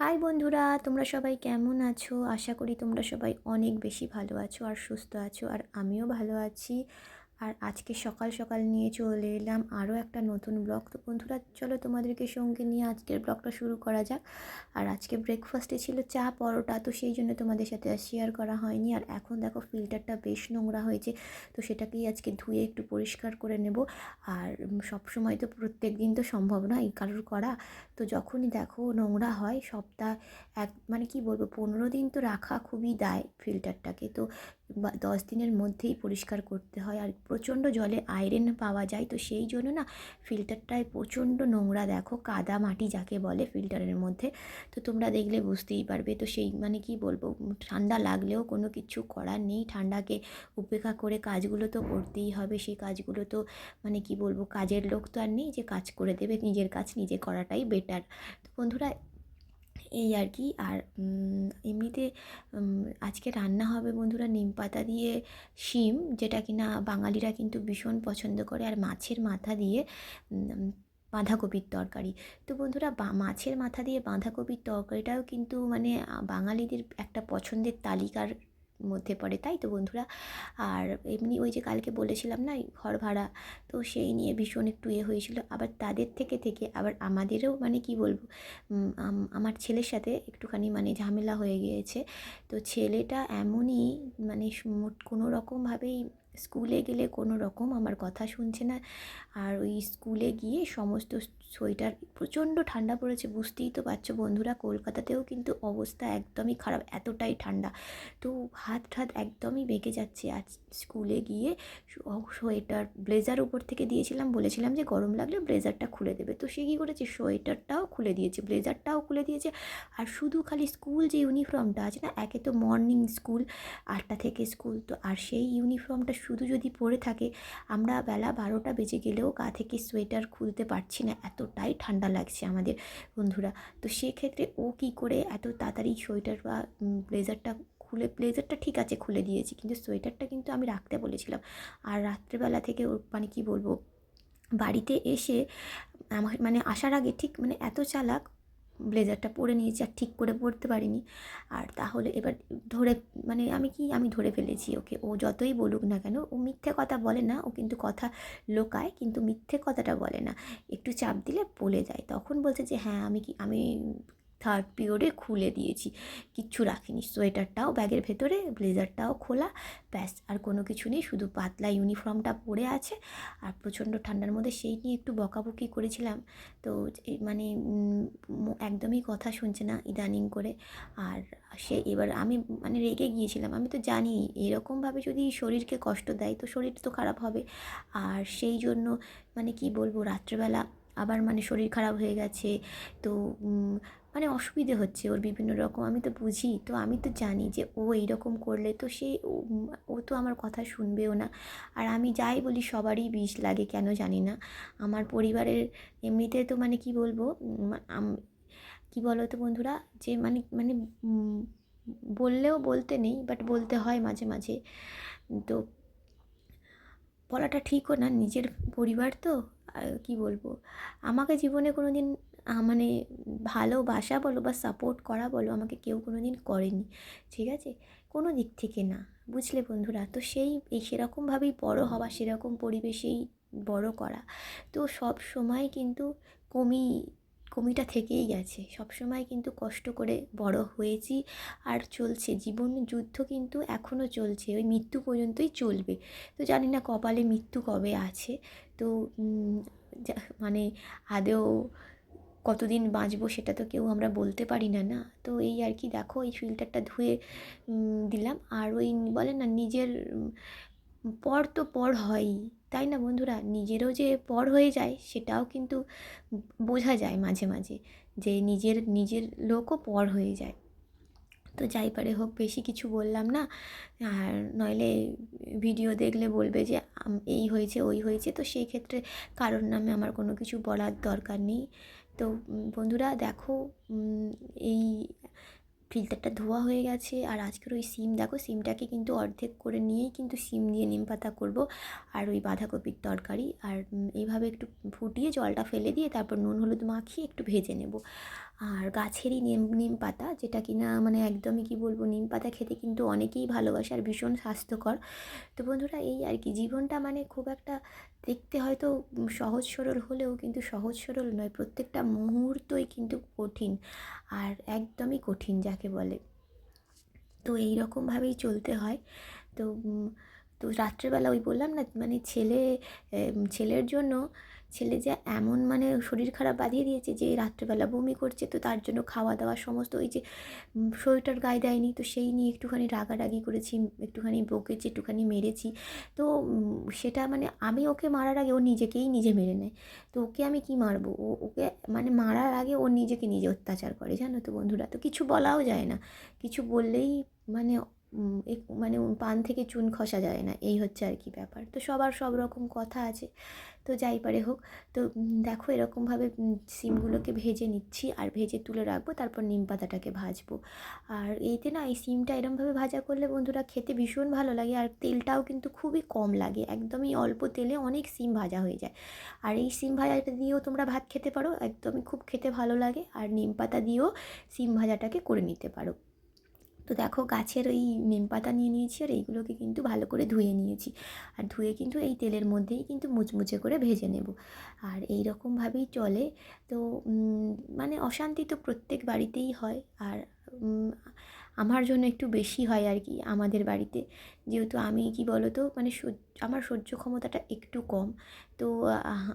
High বন্ধুরা, তোমরা সবাই কেমন আছো? আশা করি তোমরা সবাই অনেক বেশি ভালো আছো আর সুস্থ আছো, আর আমিও ভালো আছি। আর আজকে সকাল সকাল নিয়ে চলে এলাম আরও একটা নতুন ব্লগ। তো বন্ধুরা, চলো তোমাদেরকে সঙ্গে নিয়ে আজকের ব্লগটা শুরু করা যাক। আর আজকে ব্রেকফাস্টে ছিল চা পরোটা, তো সেই জন্য তোমাদের সাথে আর শেয়ার করা হয়নি। আর এখন দেখো ফিল্টারটা বেশ নোংরা হয়েছে, তো সেটাকেই আজকে ধুয়ে একটু পরিষ্কার করে নেব। আর সব সময় তো প্রত্যেক দিন তো সম্ভব নয় কারোর করা। তো যখনই দেখো নোংরা হয়, সপ্তাহ এক মানে কি বলব, পনেরো দিন তো রাখা খুবই দায় ফিল্টারটাকে তো বা দশ দিনের মধ্যেই পরিষ্কার করতে হয়। আর প্রচণ্ড জলে আয়রন পাওয়া যায়। তো সেই জন্য না ফিল্টারটায় প্রচণ্ড নোংরা দেখো, কাদা মাটি যাকে বলে ফিল্টারের মধ্যে। তো তোমরা দেখলে বুঝতেই পারবে। তো সেই মানে কি বলব, ঠান্ডা লাগলেও কোনো কিছু করার নেই। ঠান্ডাকে উপেক্ষা করে কাজগুলো তো করতেই হবে। সেই কাজগুলো তো মানে কি বলব, কাজের লোক তো আর নেই যে কাজ করে দেবে। নিজের কাজ নিজে করাটাই বেটার তো বন্ধুরা এই আর কি। আর এমনিতে আজকে রান্না হবে বন্ধুরা নিম পাতা দিয়ে শিম, যেটা কি না বাঙালিরা কিন্তু ভীষণ পছন্দ করে, আর মাছের মাথা দিয়ে বাঁধাকপির তরকারি। তো বন্ধুরা মাছের মাথা দিয়ে বাঁধাকপির তরকারিটাও কিন্তু মানে বাঙালিদের একটা পছন্দের তালিকার মধ্যে পড়ে, তাই তো বন্ধুরা? আর এমনি ওই যে কালকে বলেছিলাম না ঘর ভাড়া, তো সেই নিয়ে ভীষণ একটু এ হয়েছিল। আবার তাদের থেকে থেকে আবার আমাদেরও মানে কি বলব আমার ছেলের সাথে একটুখানি মানে ঝামেলা হয়ে গিয়েছে। তো ছেলেটা এমনই মানে কোনো রকমভাবেই স্কুলে গেলে কোনো রকম আমার কথা শুনছে না। আর ওই স্কুলে গিয়ে সমস্ত সোয়েটার প্রচণ্ড ঠান্ডা পড়েছে, বুঝতেই তো পারছ বন্ধুরা, কলকাতাতেও কিন্তু অবস্থা একদমই খারাপ, এতটাই ঠান্ডা। তো হাত ঠাত একদমই বেঁকে যাচ্ছে। আজ স্কুলে গিয়ে সোয়েটার ব্লেজার উপর থেকে দিয়েছিলাম, বলেছিলাম যে গরম লাগলে ব্লেজারটা খুলে দেবে। তো সে কী করেছে? সোয়েটারটাও খুলে দিয়েছে, ব্লেজারটাও খুলে দিয়েছে। আর শুধু খালি স্কুল যে ইউনিফর্মটা আছে না, একে তো মর্নিং স্কুল, আটটা থেকে স্কুল। তো আর সেই ইউনিফর্মটা শুধু যদি পরে থাকে, আমরা বেলা বারোটা বেজে গেলেও গা থেকে সোয়েটার খুলতে পারছি না। এতটাই ঠান্ডা লাগছে আমাদের বন্ধুরা। তো সেক্ষেত্রে ও কি করে এত তাড়াতাড়ি সোয়েটার বা ব্লেজারটা খুলে, ব্লেজারটা ঠিক আছে খুলে দিয়েছি, কিন্তু সোয়েটারটা কিন্তু আমি রাখতে বলেছিলাম। আর রাত্রেবেলা থেকে ও মানে কী বলব, বাড়িতে এসে আমার মানে আসার আগে ঠিক মানে এত চালাক ব্লেজারটা পরে নিয়েছি আর ঠিক করে পরতে পারিনি। আর তাহলে এবার ধরে মানে আমি কি, আমি ধরে ফেলেছি ওকে। ও যতই বলুক না কেন, ও মিথ্যে কথা বলে না। ও কিন্তু কথা লোকায়, কিন্তু মিথ্যে কথাটা বলে না। একটু চাপ দিলে বলে যায়। তখন বলছে যে হ্যাঁ আমি কি, আমি থার্ড পিরিয়ডে খুলে দিয়েছি। কিচ্ছু রাখিনি। সোয়েটারটাও ব্যাগের ভেতরে, ব্লেজারটাও খোলা, ব্যাস, আর কোনো কিছু নেই। শুধু পাতলা ইউনিফর্মটা পরে আছে। আর প্রচণ্ড ঠান্ডার মধ্যে সেই নিয়ে একটু বকাবকি করেছিলাম। তো মানে একদমই কথা শুনছে না ইদানিং করে। আর সে, এবার আমি মানে রেগে গিয়েছিলাম। আমি তো জানি, এরকমভাবে যদি শরীরকে কষ্ট দেয়, তো শরীর তো খারাপ হবে। আর সেই জন্য মানে কি বলব, রাত্রেবেলা আবার মানে শরীর খারাপ হয়ে গেছে। তো মানে অসুবিধে হচ্ছে ওর বিভিন্ন রকম, আমি তো বুঝি। তো আমি তো জানি যে ও এইরকম করলে তো সে ও তো আমার কথা শুনবেও না। আর আমি যাই বলি সবারই বিষ লাগে, কেন জানি না। আমার পরিবারের এমনিতে তো মানে কি বলব কি বলো তো বন্ধুরা, যে মানে মানে বললেও বলতে নেই বাট বলতে হয় মাঝে মাঝে। তো বলাটা ঠিকও না, নিজের পরিবার তো কি বলব। আমাকে জীবনে কোনো দিন মানে ভালোবাসা বলো বা সাপোর্ট করা বলো আমাকে কেউ কোনো দিন করেনি, ঠিক আছে? কোনো দিক থেকে না, বুঝলে বন্ধুরা? তো সেই, এই সেরকমভাবেই বড়ো হওয়া, সেরকম পরিবেশেই বড় করা। তো সব সময় কিন্তু কমি, কমিটা থেকেই গেছে। সবসময় কিন্তু কষ্ট করে বড় হয়েছি আর চলছে। জীবন যুদ্ধ কিন্তু এখনও চলছে, ওই মৃত্যু পর্যন্তই চলবে। তো জানি না কপালে মৃত্যু কবে আছে। তো মানে আদেও কতদিন বাঁচবো সেটা তো কেউ আমরা বলতে পারি না না? তো এই আর কি দেখো, এই ফিল্টারটা ধুয়ে দিলাম। আর ওই বলে না, নিজের পর তো পর হয়ই, তাই না বন্ধুরা? নিজেরও যে পর হয়ে যায়, সেটাও কিন্তু বোঝা যায় মাঝে মাঝে যে নিজের নিজের লোকও পর হয়ে যায়। তো যাই পারে হোক, বেশি কিছু বললাম না। আর নইলে ভিডিও দেখলে বলবে যে এই হয়েছে, ওই হয়েছে। তো সেই ক্ষেত্রে কারোর নামে আমার কোনো কিছু বলার দরকার নেই। তো বন্ধুরা দেখো এই ফিল্টারটা ধোয়া হয়ে গেছে। আর আজকের ওই সিম, দেখো সিমটাকে কিন্তু অর্ধেক করে নিয়েই কিন্তু সিম দিয়ে নিম পাতা করব আর ওই বাঁধাকপির তরকারি। আর এইভাবে একটু ফুটিয়ে জলটা ফেলে দিয়ে তারপর নুন, হলুদ মাখিয়ে একটু ভেজে নেব। আর গাছেরই নিম নিম পাতা, যেটা কিনা মানে একদমই কি বলব, নিম পাতা খেতে কিন্তু অনেকেই ভালোবাসে আর ভীষণ স্বাস্থ্যকর। তো বন্ধুরা, এই আর কি, জীবনটা মানে খুব একটা দেখতে হয়তো সহজ সরল হলেও কিন্তু সহজ সরল নয়, প্রত্যেকটা মুহূর্তই কিন্তু কঠিন আর একদমই কঠিন যাকে বলে। তো এই রকমভাবেই চলতে হয়। তো তো রাত্রেবেলা ওই বললাম না মানে ছেলে ছেলের জন্য ছেলে যে এমন মানে শরীর খারাপ বাঁধিয়ে দিয়েছে যে রাত্রেবেলা বমি করছে, তো তার জন্য খাওয়া দাওয়া সমস্ত ওই যে সোয়েটার গায়ে দেয়নি, তো সেই নিয়ে একটুখানি রাগারাগি করেছি, একটুখানি বকেছি, একটুখানি মেরেছি। তো সেটা মানে আমি ওকে মারার আগে ও নিজেকেই নিজে মেরে নেয়। তো ওকে আমি কি মারবো? ও, ওকে মানে মারার আগে ও নিজেকে নিজে অত্যাচার করে, জানো তো বন্ধুরা। তো কিছু বলাও যায় না। কিছু বললেই মানে মানে পান থেকে চুন খসা যায় না, এই হচ্ছে আর কি ব্যাপার। তো সবার সব রকম কথা আছে, তো যাই পারে হোক। তো দেখো এরকমভাবে সিমগুলোকে ভেজে নিচ্ছি আর ভেজে তুলে রাখব, তারপর নিম পাতাটাকে ভাজবো। আর এইতে না এই সিমটা এরমভাবে ভাজা করলে বন্ধুরা খেতে ভীষণ ভালো লাগে, আর তেলটাও কিন্তু খুবই কম লাগে, একদমই অল্প তেলে অনেক সিম ভাজা হয়ে যায়। আর এই সিম ভাজাটা দিয়েও তোমরা ভাত খেতে পারো, একদমই খুব খেতে ভালো লাগে, আর নিম পাতা দিয়েও সিম ভাজাটাকে করে নিতে পারো। তো দেখো গাছের ওই নিম পাতা নিয়ে নিয়েছি আর এইগুলোকে কিন্তু ভালো করে ধুয়ে নিয়েছি। আর ধুয়ে কিন্তু এই তেলের মধ্যেই কিন্তু মুচমুচে করে ভেজে নেব। আর এই রকমভাবেই চলে। তো মানে অশান্তি তো প্রত্যেক বাড়িতেই হয়। আর আমার জন্য একটু বেশি হয় আর কি আমাদের বাড়িতে। যেহেতু আমি কি বলো তো মানে আমার সহ্য ক্ষমতাটা একটু কম। তো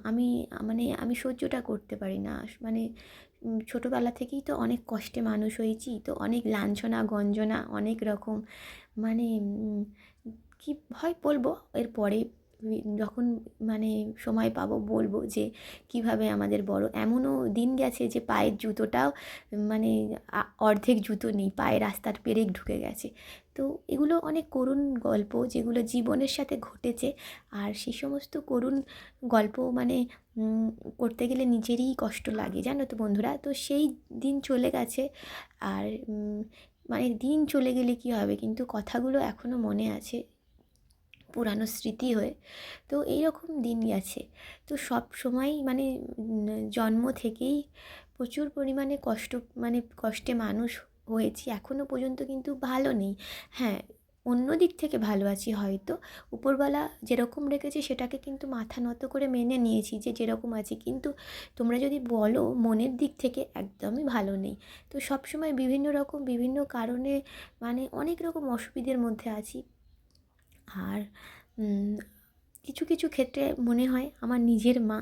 আমি মানে আমি সহ্যটা করতে পারি না। মানে ছোটোবেলা থেকেই তো অনেক কষ্টে মানুষ হয়েছি, তো অনেক লাঞ্ছনা, গঞ্জনা, অনেক রকম মানে কি, হয় বলব? এরপরে যখন মানে সময় পাবো বলব যে কীভাবে আমাদের বড়, এমনও দিন গেছে যে পায়ের জুতোটাও মানে অর্ধেক জুতো নেই, পায়ে রাস্তার পেরেক ঢুকে গেছে। তো এগুলো অনেক করুণ গল্প যেগুলো জীবনের সাথে ঘটেছে আর সেই সমস্ত করুণ গল্প মানে করতে গেলে নিজেরই কষ্ট লাগে, জানো তো বন্ধুরা? তো সেই দিন চলে গেছে আর মানে দিন চলে গেলে কী হবে? কিন্তু কথাগুলো এখনও মনে আছে। পুরানো স্মৃতি হয়ে। তো এই রকম দিন গেছে তো সব সময় মানে জন্ম থেকেই প্রচুর পরিমাণে কষ্ট মানে কষ্টে মানুষ হয়েছি। এখনও পর্যন্ত কিন্তু ভালো নেই। হ্যাঁ অন্য দিক থেকে ভালো আছি হয়তো। উপরবেলা যেরকম রেখেছে সেটাকে কিন্তু মাথা নত করে মেনে নিয়েছি যে যেরকম আছি। কিন্তু তোমরা যদি বলো মনের দিক থেকে একদমই ভালো নেই। তো সবসময় বিভিন্ন রকম, বিভিন্ন কারণে মানে অনেক রকম অসুবিধের মধ্যে আছি। আর কিছু কিছু ক্ষেত্রে মনে হয় আমার নিজের মা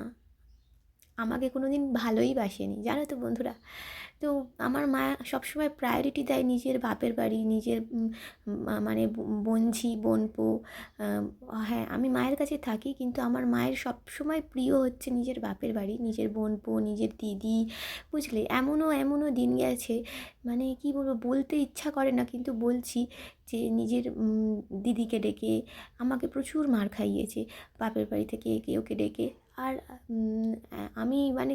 আমাকে কোনো দিন ভালোই বাসেনি। জানো তো বন্ধুরা? তো আমার মা সবসময় প্রায়োরিটি দেয় নিজের বাপের বাড়ি, নিজের মানে বোনঝি বোনপো হ্যাঁ আমি মায়ের কাছে থাকি কিন্তু আমার মায়ের সবসময় প্রিয় হচ্ছে নিজের বাপের বাড়ি, নিজের বোনপো, নিজের দিদি, বুঝলে? এমনও এমনও দিন গেছে মানে কি বলব, বলতে ইচ্ছা করে না কিন্তু বলছি যে নিজের দিদিকে ডেকে আমাকে প্রচুর মার খাইয়েছে। বাপের বাড়ি থেকে একে ওকে ডেকে আর আমি মানে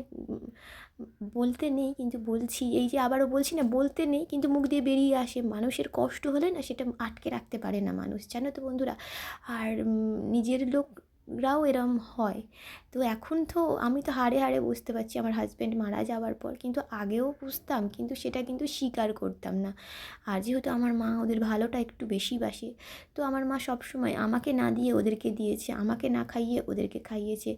বলতে নেই কিন্তু বলছি, এই যে আবারও বলছি না, বলতে নেই কিন্তু মুখ দিয়ে বেরিয়ে আসে। মানুষের কষ্ট হলে না সেটা আটকে রাখতে পারে না মানুষ, জানো তো বন্ধুরা? আর নিজের লোকরাও এরম হয়। তো এখন তো আমি তো হাড়ে হাড়ে বুঝতে পারছি আমার হাজব্যান্ড মারা যাওয়ার পর। কিন্তু আগেও বুঝতাম, কিন্তু সেটা কিন্তু স্বীকার করতাম না। আর যেহেতু আমার মা ওদের ভালোটা একটু বেশি বাসে, তো আমার মা সব সময় আমাকে না দিয়ে ওদেরকে দিয়েছে, আমাকে না খাইয়ে ওদেরকে খাইয়েছে।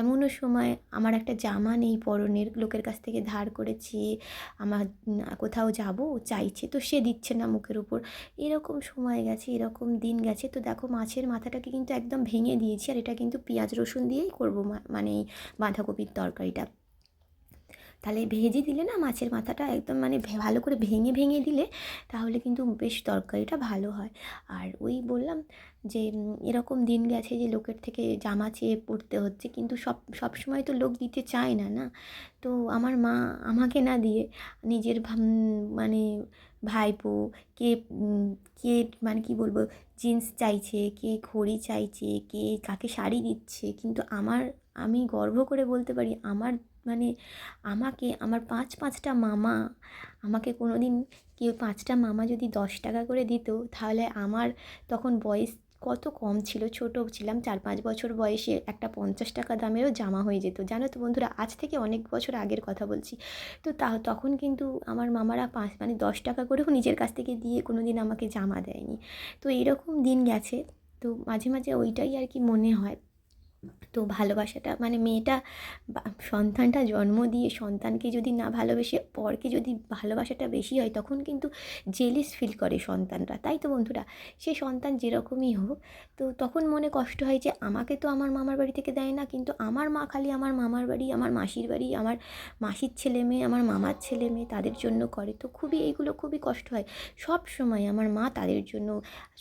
এমনও সময় আমার একটা জামা নেই পরনের, লোকের কাছ থেকে ধার করেছি, আমার কোথাও যাব, চাইছে তো সে দিচ্ছে না মুখের উপর। এরকম সময় গেছে, এরকম দিন গেছে। তো দেখো মাছের মাথাটাকে কিন্তু একদম ভেঙে দিয়েছি আর এটা কিন্তু পেঁয়াজ রসুন দিয়েই করব মানে বাঁধাকপির তরকারিটা। তাহলে ভেজে দিলে না মাছের মাথাটা একদম মানে ভালো করে ভেঙে ভেঙে দিলে তাহলে কিন্তু বেশ তরকারিটা ভালো হয়। আর ওই বললাম যে এরকম দিন গেছে যে লোকের থেকে জামা চেয়ে পড়তে হচ্ছে, কিন্তু সব সব সময় তো লোক দিতে চায় না না? তো আমার মা আমাকে না দিয়ে নিজের মানে ভাইপো, কে কে মানে কি বলব, জিন্স চাইছে, কে ঘড়ি চাইছে, কে কাকে শাড়ি দিচ্ছে, কিন্তু আমার, আমি গর্ব করে বলতে পারি, আমার মানে আমাকে, আমার পাঁচ, পাঁচটা মামা, আমাকে কোনো দিন কেউ পাঁচটা মামা যদি দশ টাকা করে দিত, তাহলে আমার তখন বয়স কত কম ছিল? ছোট ছিলাম, চার পাঁচ বছর বয়সে একটা পঞ্চাশ টাকা দামেরও জামা হয়ে যেত। জানো তো বন্ধুরা, আজ থেকে অনেক বছর আগের কথা বলছি। তো তা, তখন কিন্তু আমার মামারা পাঁচ মানে দশ টাকা করেও নিজের কাছ থেকে দিয়ে কোনো দিন আমাকে জামা দেয়নি। তো এরকম দিন গেছে। তো মাঝে মাঝে ওইটাই আর কি মনে হয়। তো ভালোবাসাটা মানে মেয়েটা সন্তানটা জন্ম দিয়ে সন্তানকে যদি না ভালোবেসে পরকে যদি ভালোবাসাটা বেশি হয়, তখন কিন্তু জেলিস ফিল করে সন্তানরা। তাই তো বন্ধুরা? সে সন্তান যেরকমই হোক, তো তখন মনে কষ্ট হয় যে আমাকে তো আমার মামার বাড়ি থেকে দেয় না, কিন্তু আমার মা খালি আমার মামার বাড়ি, আমার মাসির বাড়ি, আমার মাসির ছেলে মেয়ে, আমার মামার ছেলে মেয়ে তাদের জন্য করে। তো খুবই এইগুলো খুবই কষ্ট হয়। সব সময় আমার মা তাদের জন্য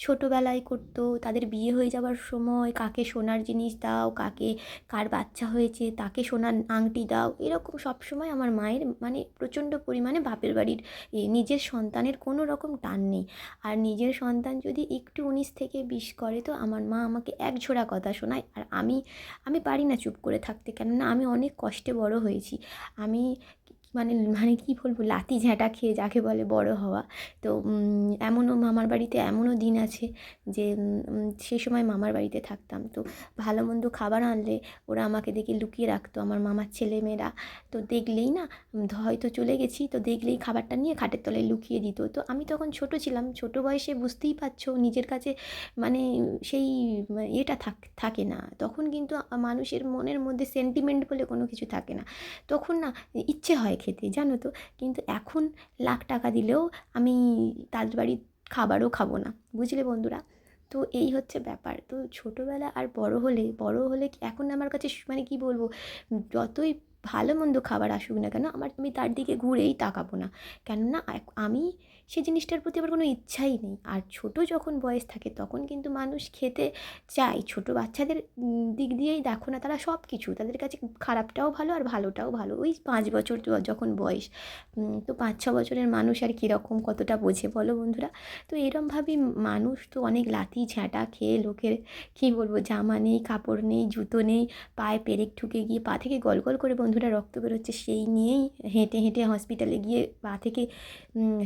ছোটোবেলায় করতো, তাদের বিয়ে হয়ে যাওয়ার সময় কাকে সোনার জিনিস দাও কাকে, কার বাচ্চা হয়েছে, তাকে সোনার আংটি দাও, এরকম সবসময় আমার মায়ের মানে প্রচণ্ড পরিমাণে বাপের বাড়ির নিজের সন্তানের কোনো রকম টান নেই। আর নিজের সন্তান যদি একটু উনিশ থেকে বিশ করে, তো আমার মা আমাকে এক ঝোড়া কথা শোনায়, আর আমি আমি পারি না চুপ করে থাকতে, কেননা আমি অনেক কষ্টে বড় হয়েছি। আমি মানে মানে কী বলব লাতি ঝাঁটা খেয়ে যাকে বলে বড় হওয়া। তো এমনও মামার বাড়িতে এমনও দিন আছে যে সে সময় মামার বাড়িতে থাকতাম। তো ভালো মন্দ খাবার আনলে ওরা আমাকে দেখে লুকিয়ে রাখতো, আমার মামার ছেলেমেয়েরা। তো দেখলেই না হয়তো চলে গেছি, তো দেখলেই খাবারটা নিয়ে খাটের তলায় লুকিয়ে দিত। তো আমি তখন ছোট ছিলাম, ছোট বয়সে বুঝতেই পারছ, নিজের কাছে মানে সেই এটা থাক, থাকে না। তখন কিন্তু মানুষের মনের মধ্যে সেন্টিমেন্ট বলে কোনো কিছু থাকে না। তখন না, ইচ্ছে হয় খেতে, জানো তো? কিন্তু এখন লাখ টাকা দিলেও আমি তাদের বাড়ির খাবারও খাব না, বুঝলে বন্ধুরা? তো এই হচ্ছে ব্যাপার। তো ছোটোবেলা আর বড় হলে বড় হলে এখন আমার কাছে মানে কি বলব? যতই ভালো মন্দ খাবার আসুক না কেন, আমার আমি তার দিকে ঘুরেই তাকাবো না। কেননা আমি সে জিনিসটার প্রতি আমার কোনো ইচ্ছাই নেই। আর ছোট যখন বয়স থাকে তখন কিন্তু মানুষ খেতে চায়। ছোট বাচ্চাদের দিক দিয়েই দেখো না তারা সব কিছু তাদের কাছে খারাপটাও ভালো আর ভালোটাও ভালো। ওই পাঁচ বছর যখন বয়স তো পাঁচ, ছ বছরের মানুষ আর কীরকম কতটা বোঝে বলো বন্ধুরা? তো এরমভাবেই মানুষ তো অনেক লাথি ঝাঁটা খেয়ে লোকের, কী বলব, জামা নেই, কাপড় নেই, জুতো নেই, পায়ে পেরেক ঠুকে গিয়ে পা থেকে গল গল করে বন্ধুরা রক্ত বেরোচ্ছে সেই নিয়েই হেঁটে হেঁটে হসপিটালে গিয়ে পা থেকে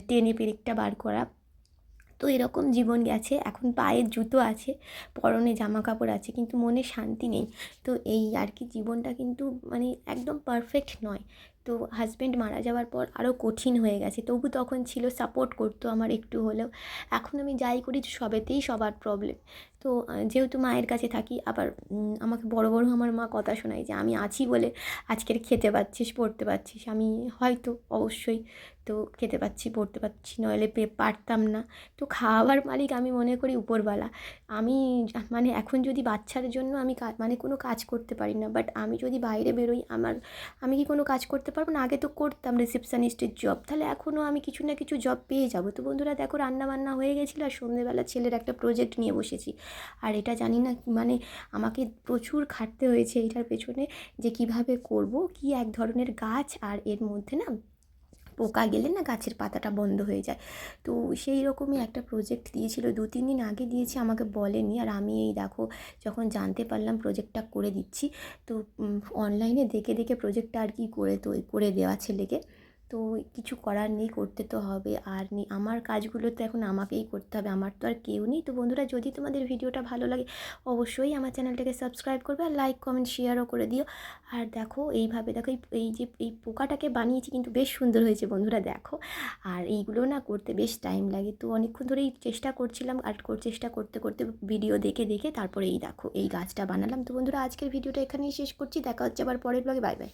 টেনে পেরেকটা বার করা। তো এরকম জীবন গেছে। এখন পায়ের জুতো আছে, পরনে জামা কাপড় আছে, কিন্তু মনে শান্তি নেই। তো এই আর কি জীবনটা কিন্তু মানে একদম পারফেক্ট নয়। তো হাজব্যান্ড মারা যাওয়ার পর আরও কঠিন হয়ে গেছে। তবু তখন ছিল সাপোর্ট করতো আমার একটু হলেও। এখন আমি যাই করি সবেতেই সবার প্রবলেম তো যেহেতু মায়ের কাছে থাকি, আবার আমাকে বড় বড় আমার মা কথা শোনায় যে, আমি আছি বলে আজকের খেতে পাচ্ছিস, পড়তে পারছিস আমি, হয়তো, অবশ্যই। তো, খেতে পাচ্ছি, পড়তে পারছি নইলে পে, পারতাম না। তো খাওয়াবার মালিক আমি মনে করি উপরওয়ালা। আমি মানে এখন যদি বাচ্চার জন্য আমি মানে কোনো কাজ করতে পারি না বাট আমি যদি বাইরে বেরোই, আমার, আমি কি কোনো কাজ করতে পারব না? আগে তো করতাম রিসেপশানিস্টের জব তাহলে এখনও আমি কিছু না কিছু জব পেয়ে যাব। তো বন্ধুরা, দেখো রান্না বান্না হয়ে গেছিল, আর সন্ধেবেলা ছেলের একটা প্রজেক্ট নিয়ে বসেছি। আর এটা জানি না মানে আমাকে প্রচুর খাটতে হয়েছে এটার পেছনে যে কীভাবে করব, কি এক ধরনের গাছ আর এর মধ্যে না পোকা গেলে না গাছের পাতাটা বন্ধ হয়ে যায়। তো সেই রকমই একটা প্রজেক্ট দিয়েছিল, দু তিন দিন আগে দিয়েছে, আমাকে বলেনি। আর আমি এই দেখো যখন জানতে পারলাম প্রজেক্টটা করে দিচ্ছি, তো অনলাইনে দেখে দেখে প্রজেক্টটা আর কি করে তো, করে দেওয়া ছেলেকে। তো কিছু করার নেই, করতে তো হবে। আর নি, আমার কাজগুলো তো এখন আমাকেই করতে হবে, আমার তো আর কেউ নেই। তো বন্ধুরা, যদি তোমাদের ভিডিওটা ভালো লাগে, অবশ্যই আমার চ্যানেলটাকে সাবস্ক্রাইব করবে আর লাইক, কমেন্ট শেয়ারও করে দিও। আর দেখো, এইভাবে দেখো, এই যে, এই পোকাটাকে বানিয়েছি, কিন্তু বেশ সুন্দর হয়েছে বন্ধুরা, দেখো। আর এইগুলো না করতে বেশ টাইম লাগে। তো অনেকক্ষণ ধরেই চেষ্টা করছিলাম, আর চেষ্টা করতে করতে ভিডিও দেখে দেখে তারপরে এই দেখো, এই গাছটা বানালাম। তো বন্ধুরা, আজকের ভিডিওটা এখানেই শেষ করছি। দেখা হচ্ছে আবার পরের ব্লগে বাই বাই বাই